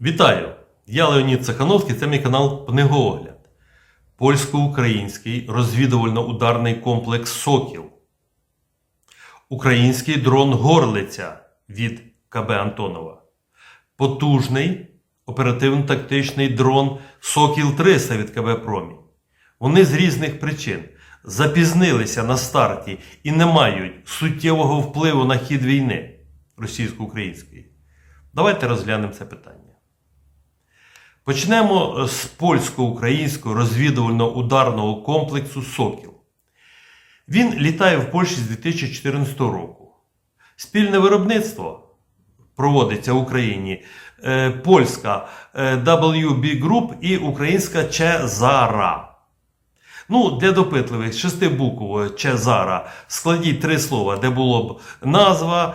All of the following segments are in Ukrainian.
Вітаю! Я Леонід Цехановський, це мій канал Книгоогляд. Польсько-український розвідувально-ударний комплекс Сокіл. Український дрон Горлиця від КБ Антонова. Потужний оперативно-тактичний дрон Сокіл 300 від КБ Промінь. Вони з різних причин запізнилися на старті і не мають суттєвого впливу на хід війни російсько-української. Давайте розглянемо це питання. Почнемо з польсько-українського розвідувально-ударного комплексу Сокіл. Він літає в Польщі з 2014 року. Спільне виробництво проводиться в Україні е, польська е, WB Group і українська Чезара. Ну, для допитливих шести букв Чезара складіть три слова, де було б назва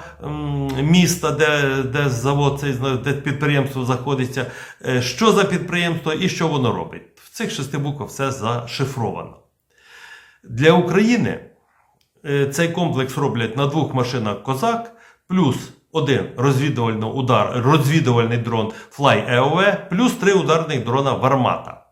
міста, де, де завод де підприємство знаходиться, е, що за підприємство і що воно робить. В цих шести буквах все зашифровано. Для України е, цей комплекс роблять на двох машинах Козак, плюс один розвідувально удар, розвідувальний дрон Fly EOV, плюс три ударних дрона Вармата.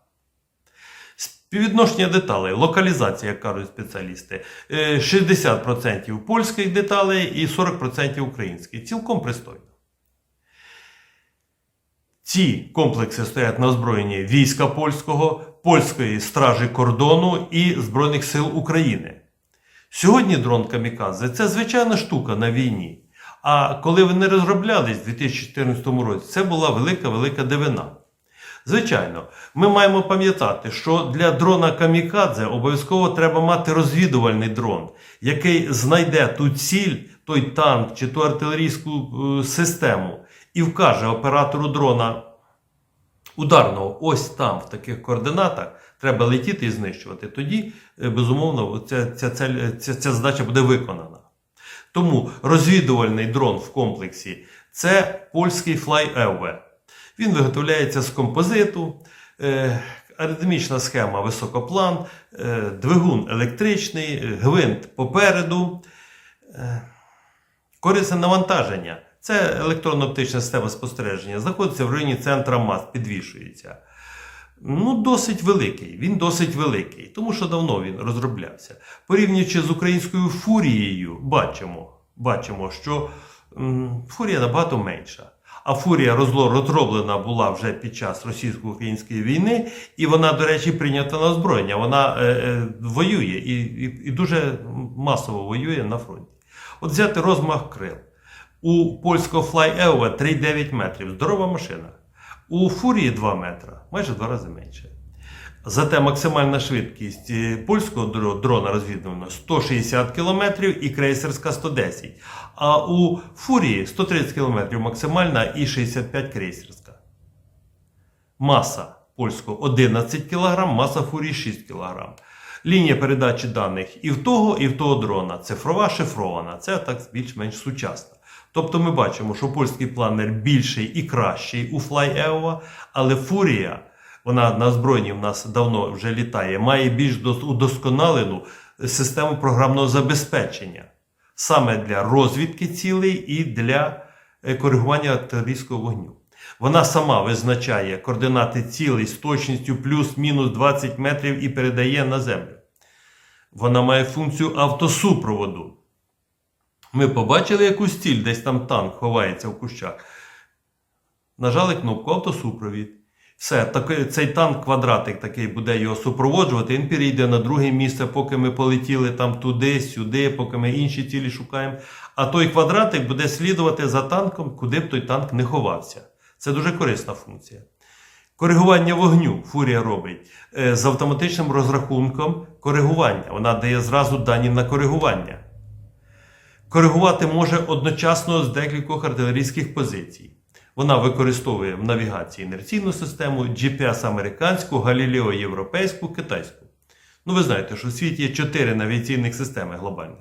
Співвідношення деталей, локалізація, як кажуть спеціалісти, е, 60% польських деталей і 40% українських. Цілком пристойно. Ці комплекси стоять на озброєнні війська польського, польської стражі кордону і Збройних сил України. Сьогодні дрон Камікадзе це звичайна штука на війні. А коли вони розроблялись у 2014 році, це була велика-велика дивина. Звичайно, ми маємо пам'ятати, що для дрона Камікадзе обов'язково треба мати розвідувальний дрон, який знайде ту ціль, той танк чи ту артилерійську е, систему і вкаже оператору дрона ударного, ось там, в таких координатах, треба летіти і знищувати. Тоді, е, безумовно, ця, ця, цель- ця, ця задача буде виконана. Тому розвідувальний дрон в комплексі це польський FlyEV. Він виготовляється з композиту, е, аритмічна схема високоплан, е, двигун електричний, гвинт попереду. Е, Корисне навантаження. Це електронно-оптична система спостереження. Знаходиться в районі центра мас, підвішується. Ну, досить великий. Він досить великий, тому що давно він розроблявся. Порівнюючи з українською фурією, бачимо, бачимо що м, фурія набагато менша. А фурія розроблена була вже під час російсько-української війни, і вона, до речі, прийнята на озброєння. Вона е, е, воює і, і, і дуже масово воює на фронті. От взяти розмах крил. У польського Fly EOV 3,9 метрів. Здорова машина. У фурії 2 метра, майже два рази менше. Зате максимальна швидкість е, польського дрона розвідувального 160 км і крейсерська 110 А у фурії 130 км максимальна і 65 крейсерська. Маса польського 11 кг, маса фурії 6 кг. Лінія передачі даних і в того, і в того дрона. Цифрова шифрована. Це так більш-менш сучасна. Тобто ми бачимо, що польський планер більший і кращий у FlyEvo, але фурія, вона на озброєнні в нас давно вже літає, має більш удосконалену систему програмного забезпечення саме для розвідки цілей і для е, коригування артилерійського вогню. Вона сама визначає координати цілей з точністю плюс-мінус 20 метрів і передає на землю. Вона має функцію автосупроводу. Ми побачили якусь ціль, десь там танк ховається в кущах. Нажали кнопку автосупровід. Все, такий, цей танк квадратик такий буде його супроводжувати. Він перейде на друге місце, поки ми полетіли там туди, сюди, поки ми інші цілі шукаємо. А той квадратик буде слідувати за танком, куди б той танк не ховався. Це дуже корисна функція. Коригування вогню фурія робить е, з автоматичним розрахунком коригування. Вона дає зразу дані на коригування. Коригувати може одночасно з декількох артилерійських позицій. Вона використовує в навігації інерційну систему, GPS американську, Галілео європейську, китайську. Ну, ви знаєте, що в світі є чотири навігаційних системи глобальних.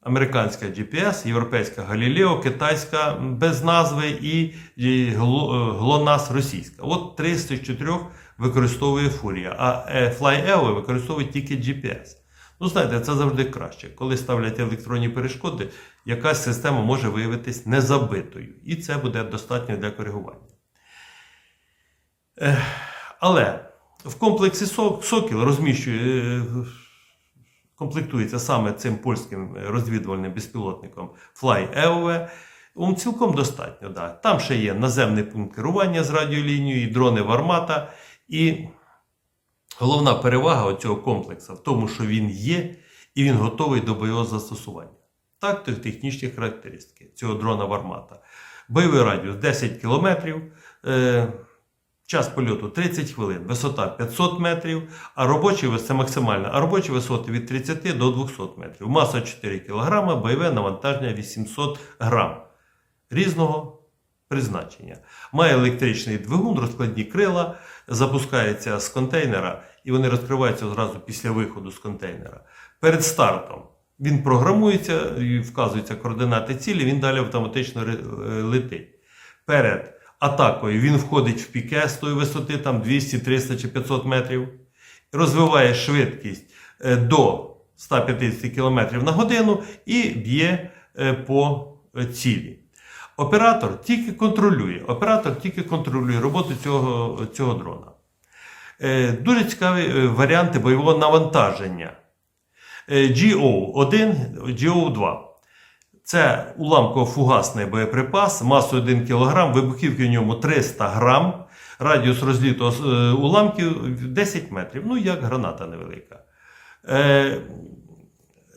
Американська GPS, європейська Галілео, китайська без назви і е, ГЛОНАСС російська. От три з цих використовує Фурія, а е, FlyEvo використовує тільки GPS. Ну, знаєте, це завжди краще. Коли ставлять електронні перешкоди, якась система може виявитись незабитою. І це буде достатньо для коригування. Але в комплексі Сокіл розміщує, е, комплектується саме цим польським розвідувальним безпілотником Fly EOV. Ум цілком достатньо. Да. Там ще є наземний пункт керування з радіолінією, дрони Вармата. І головна перевага цього комплексу в тому, що він є і він готовий до бойового застосування. Так, то технічні характеристики цього дрона Вармата. Бойовий радіус 10 км, е, час польоту 30 хвилин, висота 500 метрів, а робочі це максимальна, а робочі висоти від 30 до 200 метрів. Маса 4 кг, бойове навантаження 800 грам різного призначення. Має електричний двигун, розкладні крила, запускається з контейнера, і вони розкриваються одразу після виходу з контейнера. Перед стартом він програмується і вказуються координати цілі, він далі автоматично е, летить. Перед атакою він входить в піке з тої висоти, там 200, 300 чи 500 метрів, розвиває швидкість е, до 150 км на годину і б'є е, по цілі. Оператор тільки контролює, оператор тільки контролює роботу цього, цього дрона. Е, Дуже цікаві е, варіанти бойового навантаження. Е, GO1, GO2. Це уламково-фугасний боєприпас масою 1 кг, вибухівки в ньому 300 грам, радіус розліту е, уламків 10 метрів. Ну, як граната невелика. Е,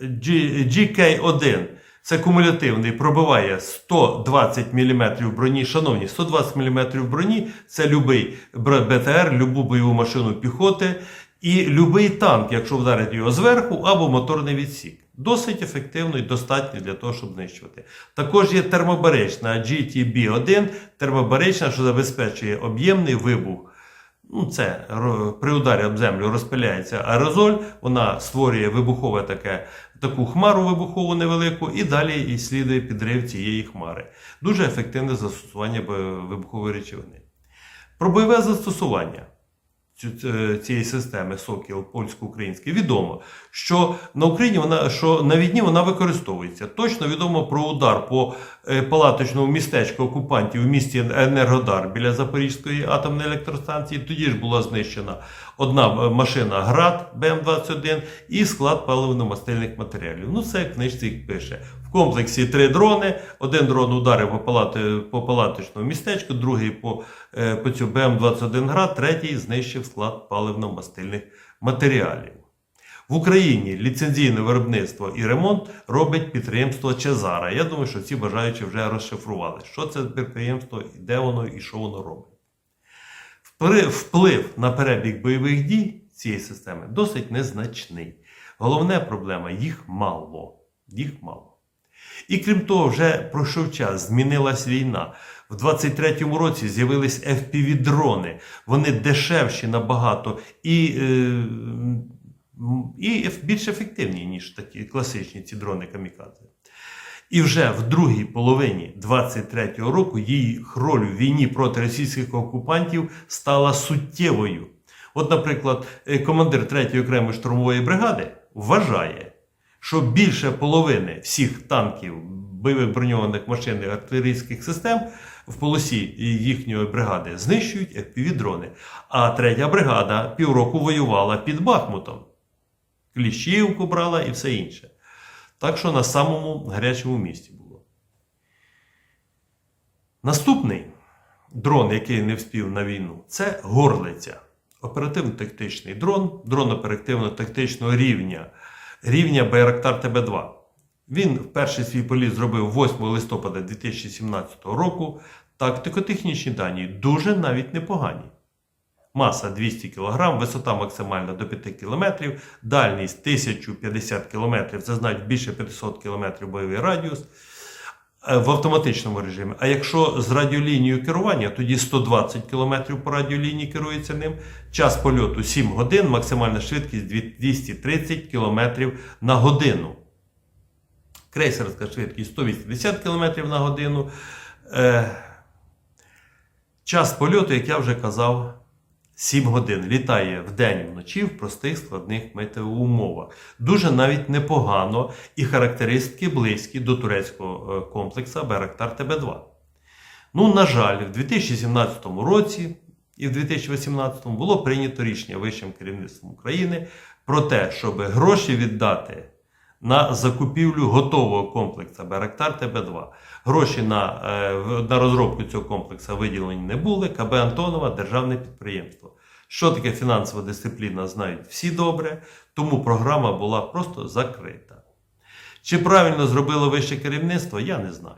GK1 це кумулятивний, пробиває 120 мм броні. Шановні, 120 мм броні це любий БТР, любу бойову машину піхоти і любий танк, якщо вдарить його зверху, або моторний відсік. Досить ефективно і достатньо для того, щоб знищувати. Також є термобарична GTB-1, термобарична, що забезпечує об'ємний вибух Ну, це при ударі об землю розпиляється аерозоль, вона створює вибухове таке, таку хмару вибухову невелику, і далі і слідує підрив цієї хмари. Дуже ефективне застосування вибухової речовини. Про бойове застосування цієї системи Сокіл польсько-український відомо, що на Україні вона що на війні вона використовується. Точно відомо про удар по е, палаточному містечку окупантів у місті Енергодар біля Запорізької атомної електростанції. Тоді ж була знищена одна е, машина ГРАД БМ-21 і склад паливно-мастильних матеріалів. Ну, це в книжці пише. В комплексі три дрони. Один дрон ударив по, палати, по палаточному містечку, другий по, е, по цю БМ-21 ГРАД, третій знищив склад паливно-мастильних матеріалів. В Україні ліцензійне виробництво і ремонт робить підприємство Чезара. Я думаю, що ці бажаючі вже розшифрували, що це підприємство, де воно і що воно робить. Вплив на перебіг бойових дій цієї системи досить незначний. Головна проблема їх мало. Їх мало. І крім того, вже пройшов час, змінилась війна. В 23-му році з'явились FPV-дрони. Вони дешевші набагато і, е, і більш ефективні, ніж такі класичні ці дрони камікадзе. І вже в другій половині 23-го року її роль у війні проти російських окупантів стала суттєвою. От, наприклад, е, командир 3-ї окремої штурмової бригади вважає, що більше половини всіх танків, бойових броньованих машин і артилерійських систем в полосі їхньої бригади знищують FPV-дрони. А третя бригада півроку воювала під Бахмутом. Кліщівку брала і все інше. Так що на самому гарячому місці було. Наступний дрон, який не вспів на війну, це горлиця. Оперативно-тактичний дрон, дрон оперативно-тактичного рівня, рівня Байрактар ТБ2. Він перший свій політ зробив 8 листопада 2017 року. Тактико-технічні дані дуже навіть непогані. Маса 200 кг, висота максимальна до 5 км, дальність 1050 км, це значить більше 500 км бойовий радіус е, в автоматичному режимі. А якщо з радіолінією керування, тоді 120 км по радіолінії керується ним. Час польоту 7 годин, максимальна швидкість 230 км на годину. Крейсерська швидкість 180 км на годину. Е, час польоту, як я вже казав, 7 годин. Літає вдень і вночі в простих складних метеоумовах. Дуже навіть непогано і характеристики близькі до турецького е, комплексу Байрактар ТБ2. Ну, на жаль, в 2017 році і в 2018 було прийнято рішення вищим керівництвом України про те, щоб гроші віддати на закупівлю готового комплексу Байрактар ТБ2. Гроші на, е, на розробку цього комплексу виділені не були. КБ Антонова державне підприємство. Що таке фінансова дисципліна, знають всі добре, тому програма була просто закрита. Чи правильно зробило вище керівництво, я не знаю.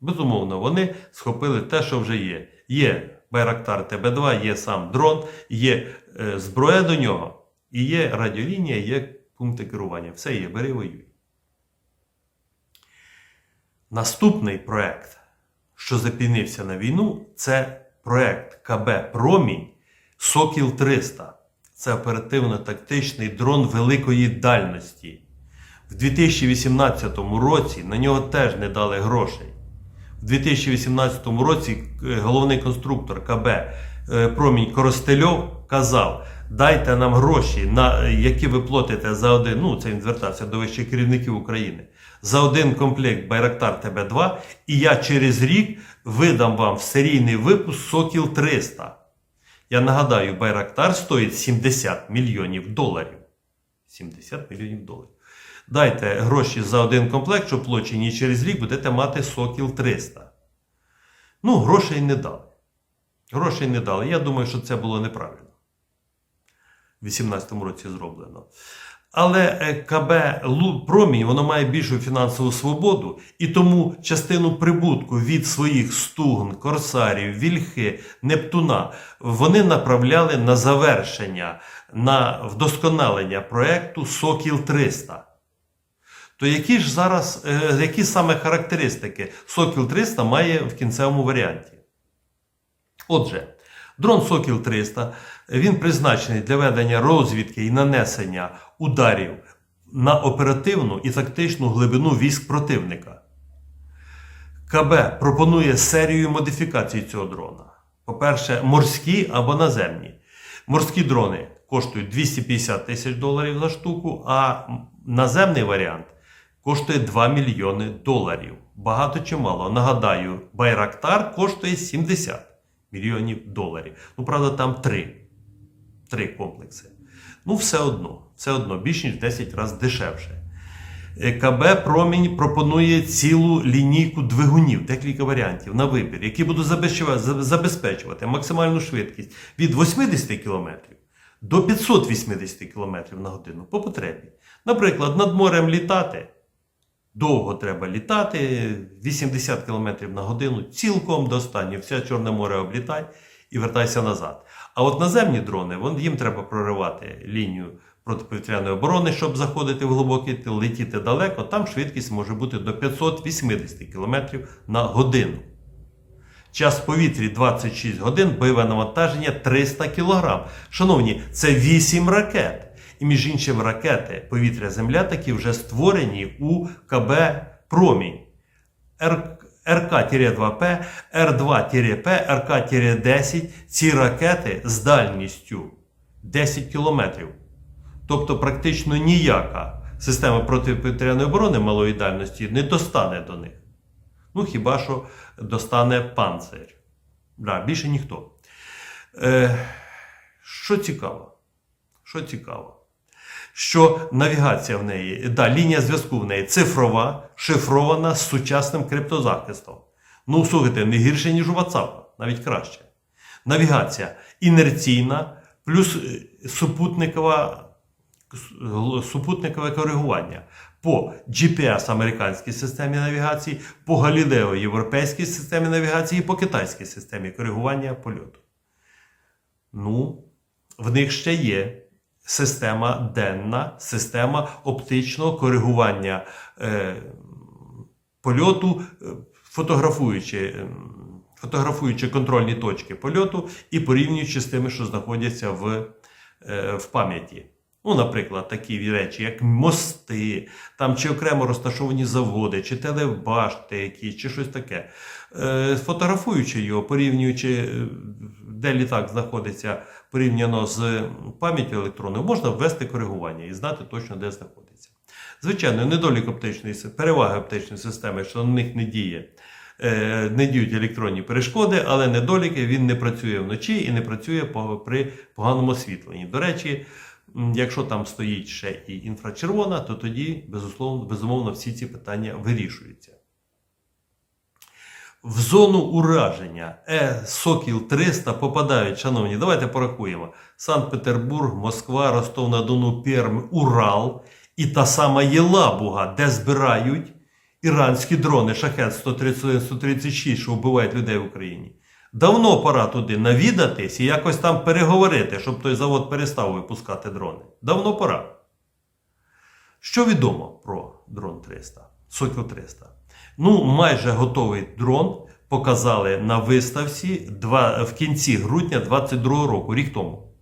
Безумовно, вони схопили те, що вже є. Є Байрактар ТБ2, є сам дрон, є е, зброя до нього, і є радіолінія, є пункти керування. Все є, бери воюй. Наступний проект, що запінився на війну, це проект КБ Промінь Сокіл 300. Це оперативно-тактичний дрон великої дальності. В 2018 році на нього теж не дали грошей. В 2018 році е, головний конструктор КБ е, Промінь Коростельов казав: дайте нам гроші, на, які ви платите за один. Ну, це він звертався до вищих керівників України. За один комплект Байрактар ТБ2, і я через рік видам вам в серійний випуск Сокіл 300. Я нагадаю, Байрактар стоїть 70 мільйонів доларів. 70 мільйонів доларів. Дайте гроші за один комплект, щоб плочені через рік будете мати Сокіл 300. Ну, грошей не дали. Грошей не дали. Я думаю, що це було неправильно. В 2018 році зроблено. Але е, КБ «Лу- Промінь воно має більшу фінансову свободу, і тому частину прибутку від своїх стугн, корсарів, вільхи, Нептуна вони направляли на завершення, на вдосконалення проекту Сокіл 300. То які ж зараз, е, які саме характеристики Сокіл 300 має в кінцевому варіанті? Отже, дрон Сокіл 300 він призначений для ведення розвідки і нанесення ударів на оперативну і тактичну глибину військ противника. КБ пропонує серію модифікацій цього дрона. По-перше, морські або наземні. Морські дрони коштують 250 тисяч доларів за штуку, а наземний варіант коштує 2 мільйони доларів. Багато чи мало. Нагадаю, Байрактар коштує 70 мільйонів доларів. Ну, правда, там три. Три комплекси. Ну, все одно, все одно, більш ніж 10 разів дешевше. Е, КБ Промінь пропонує цілу лінійку двигунів, декілька варіантів на вибір, які будуть забезпечувати, максимальну швидкість від 80 км до 580 км на годину по потребі. Наприклад, над морем літати довго треба літати, 80 км на годину, цілком достатньо. Все Чорне море облітай і вертайся назад. А от наземні дрони, вон, їм треба проривати лінію протиповітряної оборони, щоб заходити в глибокий тил, летіти далеко. Там швидкість може бути до 580 км на годину. Час в повітрі 26 годин, бойове навантаження 300 кг. Шановні, це 8 ракет. І між іншим, ракети повітря-Земля такі вже створені у КБ Промінь. Р- РК-2П, Р2-П, РК-10 ці ракети з дальністю 10 кілометрів. Тобто практично ніяка система протиповітряної оборони малої дальності не достане до них. Ну, хіба що достане панцир. Да, більше ніхто. Е, що цікаво? Що цікаво? Що навігація в неї, да, лінія зв'язку в неї цифрова, шифрована з сучасним криптозахистом. Ну, слухайте, не гірше, ніж у WhatsApp, навіть краще. Навігація інерційна, плюс е, супутникова, супутникове коригування по GPS американській системі навігації, по Галілео європейській системі навігації і по китайській системі коригування польоту. Ну, в них ще є система денна, система оптичного коригування е, польоту, е, фотографуючи, е, фотографуючи контрольні точки польоту і порівнюючи з тими, що знаходяться в, е, в пам'яті. Ну, наприклад, такі речі, як мости, там чи окремо розташовані заводи, чи телебашти якісь, чи щось таке. Фотографуючи його, порівнюючи, де літак знаходиться порівняно з пам'яттю електронною, можна ввести коригування і знати точно, де знаходиться. Звичайно, недолік оптичної переваги оптичної системи, що на них не діє е, не діють електронні перешкоди, але недоліки він не працює вночі і не працює при поганому освітленні. До речі, якщо там стоїть ще і інфрачервона, то тоді, безумовно, всі ці питання вирішуються. В зону ураження Е Сокіл 300 попадають, шановні, давайте порахуємо. Санкт-Петербург, Москва, Ростов-на-Дону, Пермь, Урал і та сама Єлабуга, де збирають іранські дрони Шахет 131-136, що вбивають людей в Україні. Давно пора туди навідатись і якось там переговорити, щоб той завод перестав випускати дрони. Давно пора. Що відомо про дрон 300, Сокіл 300? Ну, майже готовий дрон показали на виставці в кінці грудня 2022 року, рік тому.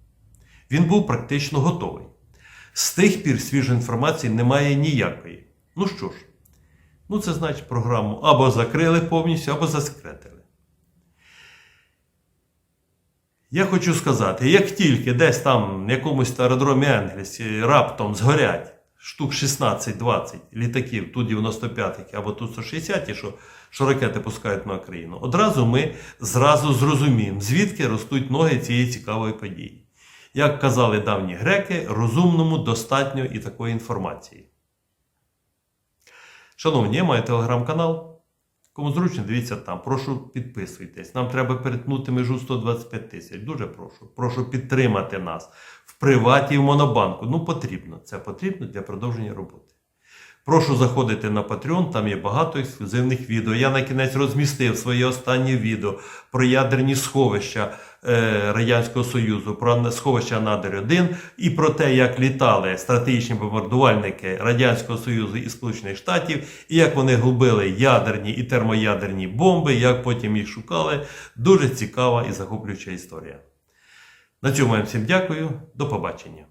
Він був практично готовий. З тих пір свіжої інформації немає ніякої. Ну що ж, ну це значить програму або закрили повністю, або засекретили. Я хочу сказати, як тільки десь там на якомусь аеродромі Енгельсі раптом згорять штук 16-20 літаків Ту-95 або Ту-160, що, що ракети пускають на Україну, одразу ми зразу зрозуміємо, звідки ростуть ноги цієї цікавої події. Як казали давні греки, розумному достатньо і такої інформації. Шановні, я маю телеграм-канал. Кому зручно, дивіться там. Прошу підписуйтесь. Нам треба перетнути межу 125 тисяч. Дуже прошу. Прошу підтримати нас в приваті в Монобанку. Ну, потрібно. Це потрібно для продовження роботи. Прошу заходити на Patreon, там є багато ексклюзивних відео. Я на кінець розмістив своє останнє відео про ядерні сховища Радянського Союзу, про сховища Надер 1 і про те, як літали стратегічні бомбардувальники Радянського Союзу і Сполучених Штатів, і як вони губили ядерні і термоядерні бомби, як потім їх шукали. Дуже цікава і захоплююча історія. На цьому я всім дякую. До побачення.